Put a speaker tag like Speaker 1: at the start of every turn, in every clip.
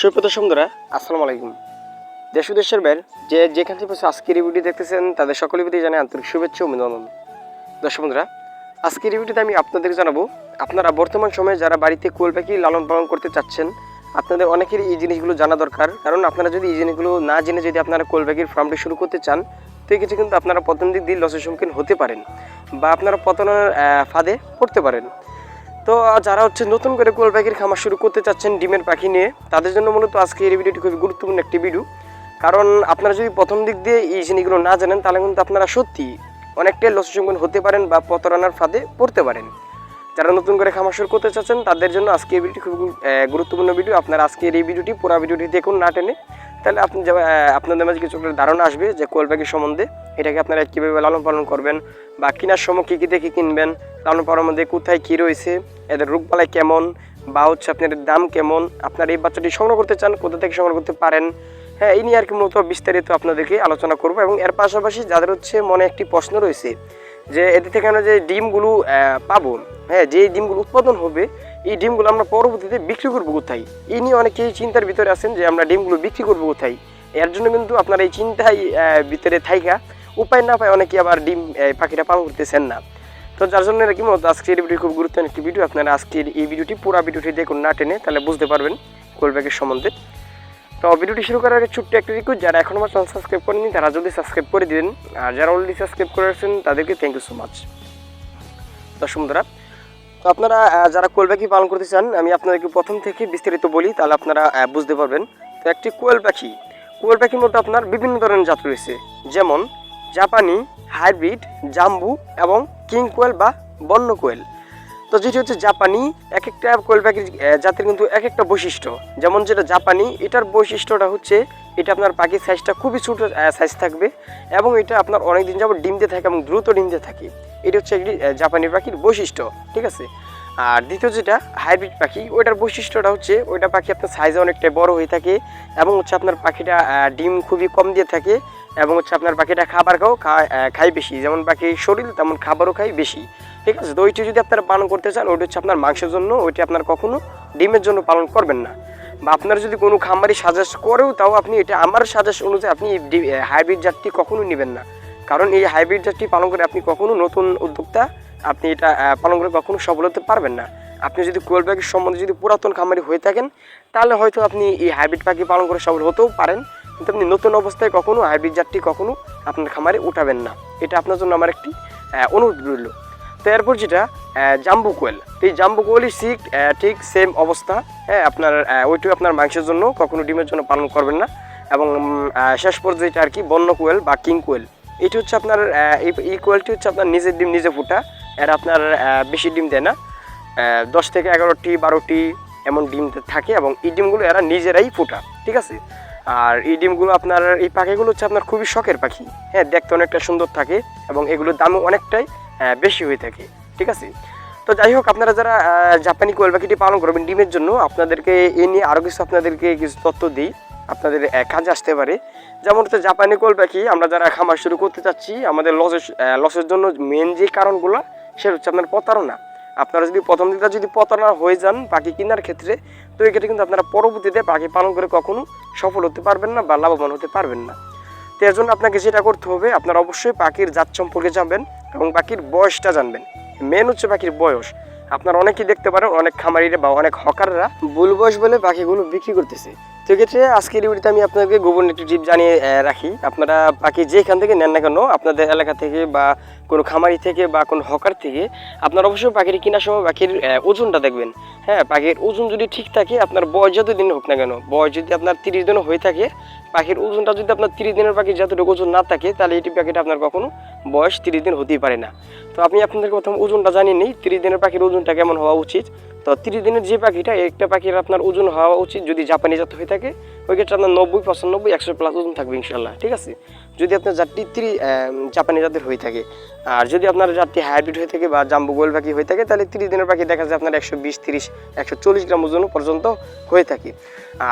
Speaker 1: সুপ্রত সুন্দরা আসসালামু আলাইকুম। দেশ দেশের বাইরে যে যেখান থেকে বসে আজকের রিভিউটি দেখতেছেন, তাদের সকলের প্রতি জানাই আন্তরিক শুভেচ্ছা অভিনন্দন। দর্শক বন্ধুরা, আজকের রিভিউটিতে আমি আপনাদের জানাব, আপনারা বর্তমান সময়ে যারা বাড়িতে কোয়েল পাখি লালন পালন করতে চাচ্ছেন, আপনাদের অনেকেরই এই জিনিসগুলো জানা দরকার। কারণ আপনারা যদি এই জিনিসগুলো না জেনে যদি আপনারা কোয়েল পাখির ফার্মটি শুরু করতে চান, তো এই কিছু কিন্তু আপনারা প্রথম দিক দিয়ে লসের সম্মুখীন হতে পারেন বা আপনারা পতনের ফাঁদে পড়তে পারেন। তো যারা হচ্ছে নতুন করে কোয়েল পাখির খামার শুরু করতে চাচ্ছেন ডিমের পাখি নিয়ে, তাদের জন্য মূলত আজকে এই ভিডিওটি খুবই গুরুত্বপূর্ণ একটি ভিডিও। কারণ আপনারা যদি প্রথম দিক দিয়ে এই জিনিসগুলো না জানেন, তাহলে কিন্তু আপনারা সত্যি অনেকটাই লসের সম্মুখীন হতে পারেন বা প্রতারণার ফাঁদে পড়তে পারেন। যারা নতুন করে খামার শুরু করতে চাচ্ছেন, তাদের জন্য আজকে এই ভিডিওটি খুব গুরুত্বপূর্ণ ভিডিও। আপনারা আজকের এই ভিডিওটি, পুরো ভিডিওটি দেখুন না টেনে। তাহলে আপনি আপনাদের মাঝে কিছু একটা ধারণা আসবে যে কোয়েল পাখির সম্বন্ধে, এটাকে আপনারা কীভাবে লালন পালন করবেন বা কেনার সময় কী কী দেখে কিনবেন, লালন পালনের মধ্যে কোথায় কী রয়েছে, এদের রোগবালাই কেমন বা হচ্ছে আপনার দাম কেমন, আপনার এই বাচ্চাটি সংগ্রহ করতে চান, কোথা থেকে সংগ্রহ করতে পারেন হ্যাঁ এই নিয়ে আর কি মূলত বিস্তারিত আপনাদেরকে আলোচনা করব এবং এর পাশাপাশি যাদের হচ্ছে মনে একটি প্রশ্ন রয়েছে যে, এদের থেকে আমরা যে ডিমগুলো পাবো হ্যাঁ যে ডিমগুলো উৎপাদন হবে এই ডিমগুলো আমরা পরবর্তীতে বিক্রি করব কোথায়? এই নিয়ে অনেকেই চিন্তার ভিতরে আছেন যে আমরা ডিমগুলো বিক্রি করব কোথায়? এর জন্য কিন্তু আপনার এই চিন্তায় আহ, ভিতরে থাইকা উপায় না পায় অনেকে আবার ডিম পাখিটা পালন করতেছেন না। তো যার জন্য কি মূলত আজকের ভিডিও খুব গুরুত্বপূর্ণ একটি ভিডিও। আপনারা আজকের এই ভিডিওটি পুরো ভিডিওটি দেখুন না টেনে তাহলে বুঝতে পারবেন কোলব্যাগের সম্বন্ধে। তো ভিডিওটি শুরু করার আগে ছোট্ট একটা রিকোয়েস্ট যারা এখন আমার চ্যানেল সাবস্ক্রাইব করেনি তারা যদি সাবস্ক্রাইব করে দিবেন। আর যারা অলরেডি সাবস্ক্রাইব করে রাখছেন তাদেরকে থ্যাংক ইউ সো মাচ দর্শক বন্ধুরা তো আপনারা যারা কোয়েল পাখি পালন করতে চান, আমি আপনাদেরকে প্রথম থেকে বিস্তারিত বলি, তাহলে আপনারা বুঝতে পারবেন। তো একটি কোয়েল পাখি। কোয়েল পাখির মধ্যে আপনার বিভিন্ন ধরনের জাত রয়েছে। যেমন, জাপানি, হাইব্রিড, জাম্বু এবং কিং কোয়েল বা বন্য কোয়েল। তো যেটি হচ্ছে জাপানি এক একটা কোয়েল পাখির জাতির কিন্তু এক একটা বৈশিষ্ট্য। যেমন যেটা জাপানি, এটার বৈশিষ্ট্যটা হচ্ছে এটা আপনার পাখির সাইজটা খুবই ছোট সাইজ থাকবে এবং এটা আপনার অনেক দিন যাবত ডিম দিয়ে থাকে এবং দ্রুত ডিম দিয়ে থাকে। এটা হচ্ছে একটি জাপানি পাখির বৈশিষ্ট্য, ঠিক আছে? আর দ্বিতীয় যেটা, হাইব্রিড পাখি, ওইটার বৈশিষ্ট্যটা হচ্ছে ওইটা পাখি আপনার সাইজে অনেকটা বড় হয়ে থাকে এবং হচ্ছে আপনার পাখিটা ডিম খুবই কম দিয়ে থাকে এবং হচ্ছে আপনার পাখিটা খাবার খাও, খায় বেশি। যেমন পাখির শরীর, তেমন খাবারও খায় বেশি। ঠিক আছে? তো ওইটি যদি আপনারা পালন করতে চান, ওইটা হচ্ছে আপনার মাংসের জন্য, ওইটি আপনার কখনো ডিমের জন্য পালন করবেন না। বা আপনার যদি কোনো খামারি সাজেস্ট করেও, তাও আপনি এটা আমার সাজেস্ট অনুযায়ী আপনি হাইব্রিড জাতটি কখনো নেবেন না। কারণ এই হাইব্রিড জাতটি পালন করে আপনি কখনো নতুন উদ্যোক্তা আপনি এটা পালন করে কখনো সফল হতে পারবেন না। আপনি যদি কোয়েল পাখির সম্বন্ধে যদি পুরাতন খামারি হয়ে থাকেন তাহলে হয়তো আপনি এই হাইব্রিড পাখি পালন করে সফল হতেও পারেন। কিন্তু আপনি নতুন অবস্থায় কখনো হাইব্রিড জাতটি কখনো আপনার খামারে উঠাবেন না। এটা আপনার জন্য আমার একটি অনুরোধ রইল। তো এরপর যেটা জাম্বু কোয়েল। এই জাম্বু কোয়েলই ঠিক ঠিক সেম অবস্থা। হ্যাঁ আপনার আহ, ওইটিও আপনার মাংসের জন্য কখনো ডিমের জন্য পালন করবেন না। এবং শেষ পর্যায়ে এটা আর কি বন্য কোয়েল বা কিং কোয়েল। এটি হচ্ছে আপনার এই কোয়েলটি হচ্ছে আপনার নিজের ডিম নিজে ফুটা। এর আপনার বেশি ডিম দেয় না। দশ থেকে এগারোটি, বারোটি এমন ডিম থাকে এবং এই ডিমগুলো এরা নিজেরাই ফোটা ঠিক আছে? আর এই ডিমগুলো আপনার, এই পাখিগুলো হচ্ছে আপনার খুবই শখের পাখি। হ্যাঁ দেখতে অনেকটা সুন্দর থাকে এবং এগুলোর দামও অনেকটাই বেশি হয়ে থাকে, ঠিক আছে? তো যাই হোক, আপনারা যারা জাপানি কোয়েল পাখিটি পালন করবেন ডিমের জন্য, আপনাদেরকে এ নিয়ে আরও কিছু আপনাদেরকে কিছু তথ্য দিই। আপনাদের কাজে আসতে পারে। যেমন হচ্ছে জাপানি কোয়েল পাখি, আমরা যারা খামার শুরু করতে চাচ্ছি, আমাদের লসের লসের জন্য মেন যে কারণগুলো সেটা হচ্ছে আপনার প্রতারণা। আপনারা যদি প্রথম দিকটা যদি প্রতারণা হয়ে যান পাখি কেনার ক্ষেত্রে, তো এক্ষেত্রে কিন্তু আপনারা পরবর্তীতে পাখি পালন করে কখনো সফল হতে পারবেন না বা লাভবান হতে পারবেন না। তো এর জন্য আপনাকে যেটা করতে হবে, আপনারা অবশ্যই পাখির জাত সম্পর্কে জানবেন এবং পাখির বয়সটা জানবেন। মেন হচ্ছে পাখির বয়স। আপনারা অনেকেই দেখতে পারেন, অনেক খামারিরা বা অনেক হকাররা ভুল বয়স বলে পাখিগুলো বিক্রি করতেছে। তো এক্ষেত্রে আজকের ভিডিওতে আমি আপনাদেরকে গোপন একটি টিপ জানিয়ে রাখি। আপনারা পাখি যেখান থেকে নেন না কেন, আপনাদের এলাকা থেকে বা কোনো খামারি থেকে বা কোনো হকার থেকে, আপনারা অবশ্যই পাখির কেনার সময় পাখির ওজনটা দেখবেন। হ্যাঁ পাখির ওজন যদি ঠিক থাকে, আপনার বয়স যত দিন হোক না কেন, বয়স যদি আপনার তিরিশ দিনও হয়ে থাকে, পাখির ওজনটা যদি আপনার তিরিশ দিনের পাখির যতটুকু ওজন না থাকে, তাহলে এটি পাখিটা আপনার কখনো বয়স তিরিশ দিন হতেই পারে না। তো আপনি আপনাদের প্রথম ওজনটা জানিয়ে নেই তিরিশ দিনের পাখির ওজনটা কেমন হওয়া উচিত? তো তিরিশ দিনের যে পাখিটা, একটা পাখির আপনার ওজন হওয়া উচিত যদি জাপানি জাত হয়ে থাকে, ওই ক্ষেত্রে আপনার নব্বই, পঁচানব্বই, একশো প্লাস ওজন থাকবে ইনশাল্লাহ ঠিক আছে? যদি আপনার জাতটি ত্রি জাপানি জাতের হয়ে থাকে। আর যদি আপনার জাতটি হাইব্রিড হয়ে থাকে বা জাম্বু গোয়েল পাখি হয়ে থাকে, তাহলে তিরিশ দিনের পাখি দেখা যায় আপনার একশো বিশ, তিরিশ, একশো চল্লিশ গ্রাম ওজন পর্যন্ত হয়ে থাকে।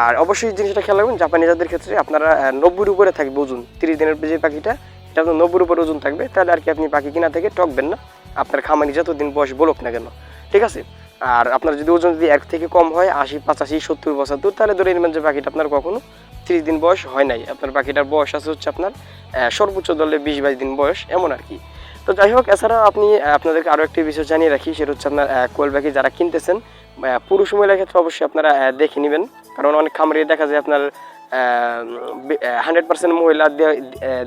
Speaker 1: আর অবশ্যই জিনিসটা খেয়াল রাখবেন জাপানি জাতের ক্ষেত্রে আপনারা নব্বইয়ের উপরে থাকবে ওজন। তিরিশ দিনের যে পাখিটা, এটা আপনার নব্বইয়ের উপরে ওজন থাকবে, তাহলে আর কি আপনি পাখি কিনা থেকে টকবেন না। আপনার খামারি যতদিন বয়স বলুক না কেন, ঠিক আছে? আর আপনার যদি ওজন যদি এক থেকে কম হয়, আশি, পঁচাশি, সত্তর পঁচাত্তর তাহলে ধরে নেবেন যে পাখিটা আপনার কখনো তিরিশ দিন বয়স হয় নাই। আপনার পাখিটার বয়স আছে হচ্ছে আপনার সর্বোচ্চ ধরলে বিশ, বাইশ দিন বয়স, এমন আর কি। তো যাই হোক এছাড়া আপনি আপনাদেরকে আরও একটি বিষয় জানিয়ে রাখি, সেটা হচ্ছে আপনার কোয়েল পাখি যারা কিনতেছেন পুরুষ মহিলার ক্ষেত্রে অবশ্যই আপনারা দেখে নেবেন। কারণ অনেক খামারে দেখা যায় আপনার হান্ড্রেড পার্সেন্ট মহিলা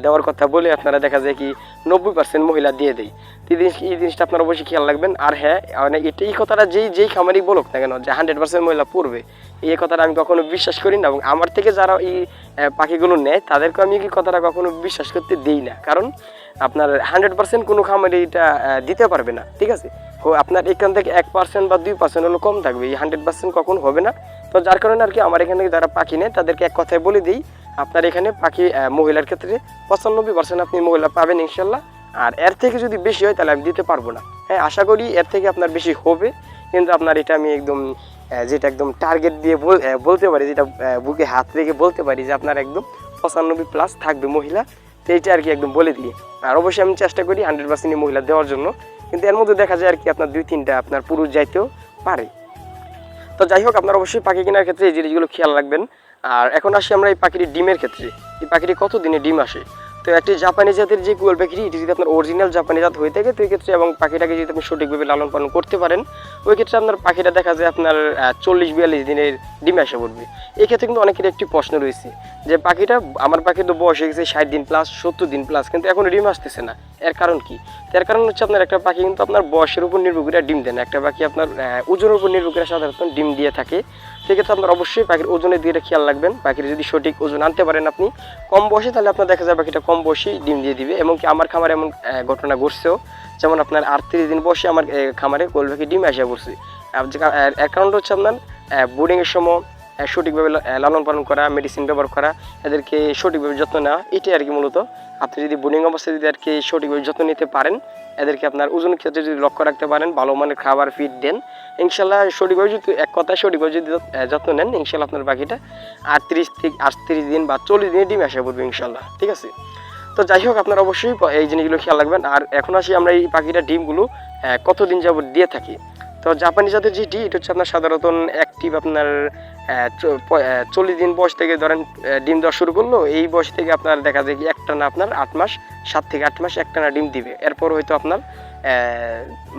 Speaker 1: দেওয়ার কথা বলে আপনারা দেখা যায় কি নব্বই পার্সেন্ট মহিলা দিয়ে দেয়। এই জিনিস- এই জিনিসটা আপনারা অবশ্যই খেয়াল রাখবেন। আর হ্যাঁ মানে এটা এই কথাটা যেই যেই খামারই বলুক না কেন, যে হান্ড্রেড পার্সেন্ট মহিলা পড়বে, এই কথাটা আমি কখনো বিশ্বাস করি না এবং আমার থেকে যারা এই পাখিগুলো নেয়, তাদেরকে আমি এই কথাটা কখনো বিশ্বাস করতে দিই না। কারণ আপনার হান্ড্রেড পার্সেন্ট কোনো খামারে এটা দিতে পারবে না, ঠিক আছে? আপনার এখান থেকে এক পার্সেন্ট বা দুই পার্সেন্ট হলো কম থাকবে, এই হান্ড্রেড পার্সেন্ট কখন হবে না। তো যার কারণে আর কি আমার এখান থেকে যারা পাখি নেয়, তাদেরকে এক কথায় বলে দিই, আপনার এখানে পাখি মহিলার ক্ষেত্রে পঁচানব্বই পার্সেন্ট আপনি মহিলা পাবেন ইনশাল্লাহ। আর এর থেকে যদি বেশি হয়, তাহলে আমি দিতে পারব না। হ্যাঁ আশা করি এর থেকে আপনার বেশি হবে, কিন্তু আপনার এটা আমি একদম যেটা একদম টার্গেট দিয়ে বলতে পারি, যেটা বুকে হাত রেখে বলতে পারি যে আপনার একদম পঁচানব্বই প্লাস থাকবে মহিলা। তো এইটা আর কি একদম বলে দিই। আর অবশ্যই আমি চেষ্টা করি হান্ড্রেড পার্সেন্ট মহিলা দেওয়ার জন্য। কিন্তু এর মধ্যে দেখা যায় আর কি আপনার দুই, তিনটা আপনার পুরুষ যাইতেও পারে। তো যাই হোক, আপনার অবশ্যই পাখি কেনার ক্ষেত্রে এই জিনিসগুলো খেয়াল রাখবেন। আর এখন আসি আমরা এই পাখিটির ডিমের ক্ষেত্রে। এই পাখিটি কত দিনে ডিম আসে? তো একটি জাপানি জাতের যে কুয়াল পাখি এটি যদি আপনার অরিজিনাল জাপানি জাত হয়ে থাকে তো ক্ষেত্রে এবং পাখিটাকে যদি আপনি সঠিকভাবে লালন পালন করতে পারেন, ওই ক্ষেত্রে আপনার পাখিটা দেখা যায় আপনার চল্লিশ বিয়াল্লিশ দিনের ডিমে আসে পড়বে। এক্ষেত্রে কিন্তু অনেকের একটি প্রশ্ন রয়েছে যে, পাখিটা, আমার পাখি তো বয়স হয়ে গেছে ষাট দিন প্লাস সত্তর দিন প্লাস কিন্তু এখন ডিম আসতেছে না। এর কারণ কি? এর কারণ হচ্ছে আপনার একটা পাখি কিন্তু আপনার বয়সের উপর নির্ভর করে ডিম দেন একটা পাখি আপনার ওজনের উপর নির্ভর করে সাধারণত ডিম দিয়ে থাকে। সেক্ষেত্রে আপনার অবশ্যই পাখির ওজনের দিকে খেয়াল রাখবেন। পাখির যদি সঠিক ওজন আনতে পারেন আপনি, কম বয়সে তাহলে আপনার দেখা যায় পাখিটা কম বয়সেই ডিম দিয়ে দিবে এমনকি আমার খামারে এমন ঘটনা ঘটছেও। যেমন আপনার আটত্রিশ দিন বয়সে আমার খামারে কোল পাখি ডিম আসিয়া পড়ছে। আর যে কা- আর কারণটা হচ্ছে আপনার বোর্ডিংয়ের সময় সঠিকভাবে লালন পালন করা মেডিসিন ব্যবহার করা, এদেরকে সঠিকভাবে যত্ন নেওয়া, এটাই আর কি মূলত। আপনি যদি বোর্ডিং অবস্থায় যদি আর কি সঠিকভাবে যত্ন নিতে পারেন, এদেরকে আপনার ওজনের ক্ষেত্রে যদি লক্ষ্য রাখতে পারেন, ভালো মানের খাবার ফিড দেন, ইনশাল্লাহ সঠিকভাবে যদি, এক কথায় সঠিকভাবে যদি যত্ন নেন, ইনশাল্লাহ আপনার পাখিটা আটত্রিশ থেকে আটত্রিশ দিন বা চল্লিশ দিনে ডিম আসা পড়বে ইনশাল্লাহ, ঠিক আছে? তো যাই হোক, আপনারা অবশ্যই এই জিনিসগুলো খেয়াল রাখবেন। আর এখন আসি আমরা এই পাখিটা ডিমগুলো কতদিন যাবত দিয়ে থাকি? তো জাপানি জাতের যেটি এটা হচ্ছে আপনার সাধারণত অ্যাক্টিভ আপনার চল্লিশ দিন বয়স থেকে ধরেন ডিম দেওয়া শুরু করল, এই বয়স থেকে আপনার দেখা যায় কি একটানা আপনার আট মাস, সাত থেকে আট মাস একটানা ডিম দিবে। এরপর হয়তো আপনার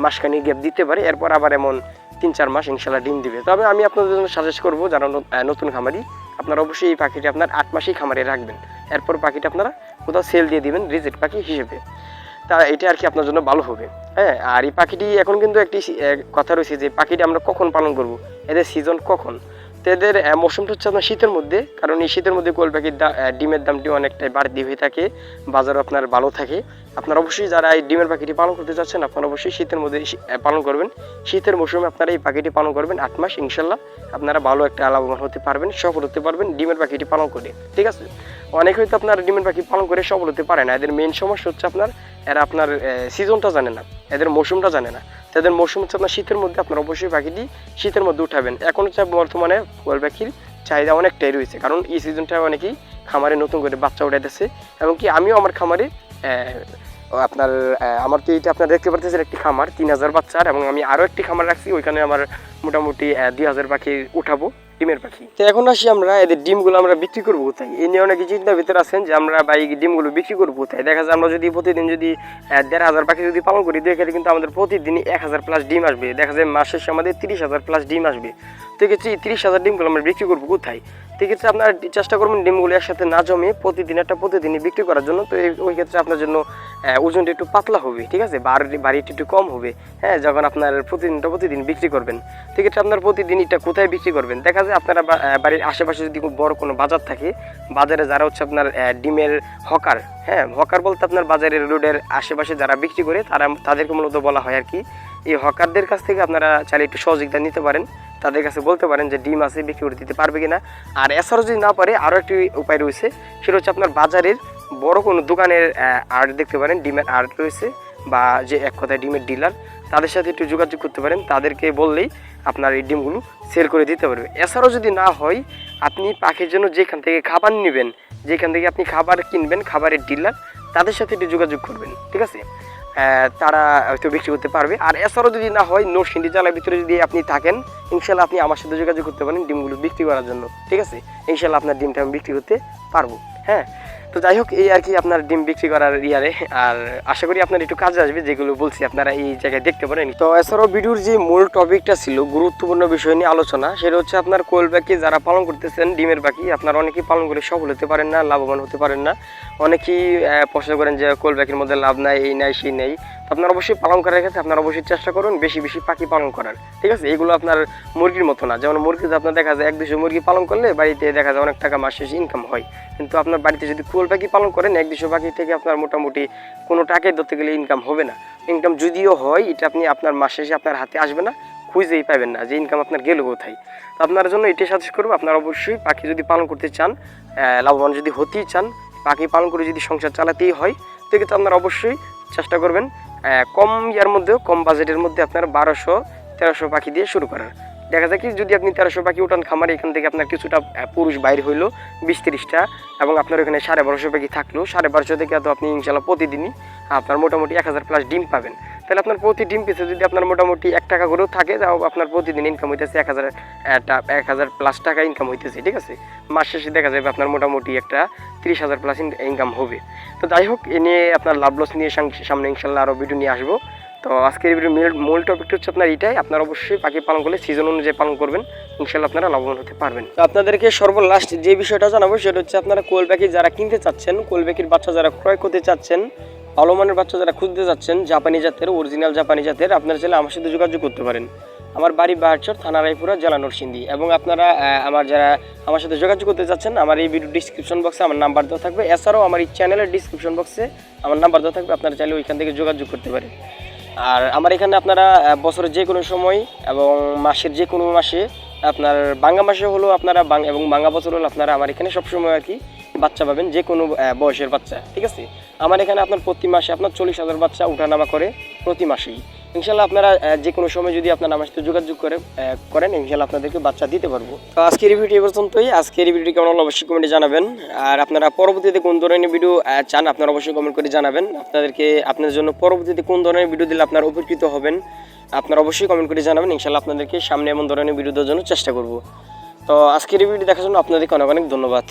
Speaker 1: মাসখানি গ্যাপ দিতে পারে, এরপর আবার এমন তিন চার মাস ইনশাল্লাহ ডিম দিবে। তবে আমি আপনাদের জন্য সাজেস্ট করব, যারা নতুন খামারি, আপনারা অবশ্যই এই পাখিটি আপনার আট মাসেই খামারে রাখবেন। এরপর পাখিটা আপনারা কোথাও সেল দিয়ে দিবেন রিজেক্ট পাখি হিসেবে। তা এটা আর কি আপনার জন্য ভালো হবে। হ্যাঁ আর এই পাখিটি এখন কিন্তু একটি কথা রয়েছে যে পাখিটি আমরা কখন পালন করব? এদের সিজন কখন? এদের মৌসুমটা হচ্ছে আপনার শীতের মধ্যে, কারণ এই শীতের মধ্যে কোয়েল পাখির ডিমের দামটি অনেকটাই বাড়তি হয়ে থাকে বাজারও আপনার ভালো থাকে। আপনার অবশ্যই যারা এই ডিমের পাখিটি পালন করতে চাচ্ছেন, আপনারা অবশ্যই শীতের মধ্যে পালন করবেন। শীতের মৌসুমে আপনারা এই পাখিটি পালন করবেন আট মাস, ইনশাল্লাহ আপনারা ভালো একটা লাভবান হতে পারবেন, সফল হতে পারবেন ডিমের পাখিটি পালন করে। ঠিক আছে? অনেক হয়তো আপনার ডিমের পাখি পালন করে সফল হতে পারে না। এদের মেন সমস্যা হচ্ছে আপনার, এরা আপনার সিজনটা জানে না, এদের মৌসুমটা জানে না। তাদের মৌসুম হচ্ছে আপনার শীতের মধ্যে আপনার অবশ্যই পাখিটি শীতের মধ্যে উঠাবেন। এখন হচ্ছে বর্তমানে কোয়েল পাখির চাহিদা অনেকটাই রয়েছে, কারণ এই সিজনটা অনেকেই খামারে নতুন করে বাচ্চা উঠাইতেছে এবং কি আমিও আমার খামারে আপনার আমার তো এইটা আপনার দেখতে পারতেছেন একটি খামার, তিন হাজার বাচ্চার এবং আমি আরও একটি খামার রাখছি, ওইখানে আমার মোটামুটি দুই হাজার পাখি উঠাবো। ডিমের পাখি। তো এখন আসি আমরা, এদের ডিমগুলো আমরা বিক্রি করব কোথায়? এই নিয়ে অনেকে চিন্তার ভিতরে আছেন যে আমরা বা এই ডিমগুলো বিক্রি করব কোথায়? দেখা যায় আমরা যদি প্রতিদিন যদি দেড় হাজার পাখি যদি পালন করি দেখে কিন্তু আমাদের প্রতিদিনই এক হাজার প্লাস ডিম আসবে। দেখা যায় শেষে আমাদের তিরিশ হাজার প্লাস ডিম আসবে। তো এক্ষেত্রে এই তিরিশ হাজার ডিমগুলো আমরা বিক্রি করব কোথায়? তো এক্ষেত্রে আপনারা চেষ্টা করবেন ডিমগুলো একসাথে না জমিয়ে প্রতিদিন একটা প্রতিদিনই বিক্রি করার জন্য। তো ওই ক্ষেত্রে আপনার জন্য ওজনটা একটু পাতলা হবে, ঠিক আছে? বাড়ি বাড়িটা একটু কম হবে হ্যাঁ? যখন আপনার প্রতিদিনটা প্রতিদিন বিক্রি করবেন। সেক্ষেত্রে আপনার প্রতিদিন এটা কোথায় বিক্রি করবেন? দেখা যায় আপনারা বাড়ির আশেপাশে যদি বড় কোনো বাজার থাকে, বাজারে যারা হচ্ছে আপনার ডিমের হকার হ্যাঁ হকার বলতে আপনার বাজারের রোডের আশেপাশে যারা বিক্রি করে, তারা তাদেরকে মূলত বলা হয় আর কি। এই হকারদের কাছ থেকে আপনারা চাইলে একটু সহযোগিতা নিতে পারেন। তাদের কাছে বলতে পারেন যে ডিম আছে, বিক্রি করে দিতে পারবে কিনা। আর এছাড়াও যদি না পারে, আরও একটি উপায় রয়েছে, সেটা হচ্ছে আপনার বাজারের বড় কোনো দোকানের আর্ট দেখতে পারেন, ডিমের আর্ট রয়েছে, বা যে এক কথায় ডিমের ডিলার তাদের সাথে একটু যোগাযোগ করতে পারেন, তাদেরকে বললেই আপনার এই ডিমগুলো সেল করে দিতে পারবে। এছাড়াও যদি না হয়, আপনি পাখির জন্য যেখান থেকে খাবার নেবেন, যেখান থেকে আপনি খাবার কিনবেন, খাবারের ডিলার তাদের সাথে একটু যোগাযোগ করবেন, ঠিক আছে? তারা হয়তো বিক্রি করতে পারবে। আর এছাড়াও যদি না হয়, নরসিংদী জেলার ভিতরে যদি আপনি থাকেন, ইনশাল্লাহ আপনি আমার সাথে যোগাযোগ করতে পারেন ডিমগুলো বিক্রি করার জন্য, ঠিক আছে? ইনশাল্লাহ আপনার ডিমটা আমি বিক্রি করতে পারব হ্যাঁ? তো যাই হোক, এই আর কি আপনার ডিম বিক্রি করার ইয়ারে, আর আশা করি আপনার একটু কাজে আসবে, যেগুলো বলছি আপনারা এই জায়গায় দেখতে পারেন। তো এছাড়াও ভিডিওর যে মূল টপিকটা ছিল, গুরুত্বপূর্ণ বিষয় নিয়ে আলোচনা, সেটা হচ্ছে আপনার কোয়েল পাখি যারা পালন করতেছেন, ডিমের পাখি, আপনারা অনেকেই পালন করে সফল হতে পারেন না, লাভবান হতে পারেন না। অনেকেই প্রশ্ন করেন যে কোয়েল পাখির মধ্যে লাভ নাই, এই নাই, সেই নেই। আপনারা অবশ্যই পালন করার ক্ষেত্রে আপনারা অবশ্যই চেষ্টা করুন বেশি বেশি পাখি পালন করার, ঠিক আছে? এগুলো আপনার মুরগির মতো না। যেমন মুরগিতে আপনার দেখা যায় এক দুশো মুরগি পালন করলে বাড়িতে দেখা যায় অনেক টাকা মাস শেষে ইনকাম হয়। কিন্তু আপনার বাড়িতে যদি কোয়েল পাখি পালন করেন, এক দুশো পাখি থেকে আপনার মোটামুটি কোনো টাকায় ধরতে গেলে ইনকাম হবে না। ইনকাম যদিও হয়, এটা আপনি আপনার মাস শেষে আপনার হাতে আসবে না, খুঁজেই পাবেন না যে ইনকাম আপনার গেল কোথায়। তো আপনার জন্য এটাই সাজেস্ট করব, আপনার অবশ্যই পাখি যদি পালন করতে চান লাভবান যদি হতেই চান, পাখি পালন করে যদি সংসার চালাতেই হয় কিন্তু আপনারা অবশ্যই চেষ্টা করবেন কম ইয়ার মধ্যেও কম বাজেটের মধ্যে আপনার বারোশো তেরোশো পাখি দিয়ে শুরু করার দেখা যায় কি, যদি আপনি তেরোশো পাখি উঠান খামারে, এখান থেকে আপনার কিছুটা পুরুষ বাইর হইল, বিশ তিরিশটা, এবং আপনার ওখানে সাড়ে বারোশো পাখি থাকল, সাড়ে বারোশো থেকে তো আপনি ইনশাল্লাহ প্রতিদিনই আপনার মোটামুটি এক হাজার প্লাস ডিম পাবেন। তাহলে আপনার প্রতি ডিম পিছু যদি আপনার মোটামুটি এক টাকা করেও থাকে, তাও আপনার প্রতিদিন ইনকাম হইতেছে এক হাজার এক হাজার প্লাস টাকা ইনকাম হইতেছে, ঠিক আছে? মাস শেষে দেখা যাবে আপনার মোটামুটি একটা তিরিশ হাজার প্লাস ইনকাম হবে। তো যাই হোক, এ নিয়ে আপনার লাভ লস নিয়ে সামনে ইনশাল্লাহ আরও ভিডিও নিয়ে আসব। তো আজকের ভিডিও মূল টপিকটা হচ্ছে আপনার এটাই। আপনার অবশ্যই পাখি পালন করলে সিজন অনুযায়ী পালন করবেন। ইনশাল্লাহ আপনারা লাভবান হতে পারবেন। তো আপনাদেরকে সর্বলাস্ট যে বিষয়টা জানাব, সেটা হচ্ছে আপনারা কোয়েল পাখি যারা কিনতে চাচ্ছেন, কোয়েল পাখির বাচ্চা যারা ক্রয় করতে চাচ্ছেন, ভালো মানের বাচ্চা যারা খুঁজতে চাচ্ছেন, জাপানি জাতের অরিজিনাল জাপানি জাতের, আপনারা চাইলে আমার সাথে যোগাযোগ করতে পারেন। আমার বাড়ি বাহারচর থানা রায়পুরা, জেলা নরসিংদী। এবং আপনারা আমার যারা আমার সাথে যোগাযোগ করতে চাচ্ছেন, আমার এই ভিডিও ডিসক্রিপশন বক্সে আমার নাম্বার দেওয়া থাকবে। এছাড়াও আমার এই চ্যানেলের ডিসক্রিপশন বক্সে আমার নাম্বার দেওয়া থাকবে। আপনারা চাইলে ওইখান থেকে যোগাযোগ করতে পারেন। আর আমার এখানে আপনারা বছরের যে কোনো সময় এবং মাসের যে কোনো মাসে আপনার বাংলা মাসে হলো আপনারা বাং এবং বাংলা বছর হলো আপনারা আমার এখানে সবসময় আর কি বাচ্চা পাবেন, যে কোনো বয়সের বাচ্চা, ঠিক আছে? আমার এখানে আপনার প্রতি মাসে আপনার চল্লিশ হাজার বাচ্চা উঠানামা করে প্রতি মাসেই। ইনশাল্লাহ আপনারা যে কোনো সময় যদি আপনার আমার সাথে যোগাযোগ করে করেন ইনশাল্লাহ আপনাদেরকে বাচ্চা দিতে পারব। তো আজকের ভিডিও এ পর্যন্তই। আজকের এই ভিডিও কেমন হলো অবশ্যই কমেন্টে জানাবেন। আর আপনারা পরবর্তীতে কোন ধরনের ভিডিও চান আপনারা অবশ্যই কমেন্ট করে জানাবেন। আপনাদেরকে, আপনাদের জন্য পরবর্তীতে কোন ধরনের ভিডিও দিলে আপনারা উপকৃত হবেন, আপনারা অবশ্যই কমেন্ট করে জানাবেন। ইনশাল্লাহ আপনাদেরকে সামনে এমন ধরনের ভিডিও দেওয়ার জন্য চেষ্টা করব। তো আজকের ভিডিও দেখার জন্য আপনাদেরকে অনেক অনেক ধন্যবাদ।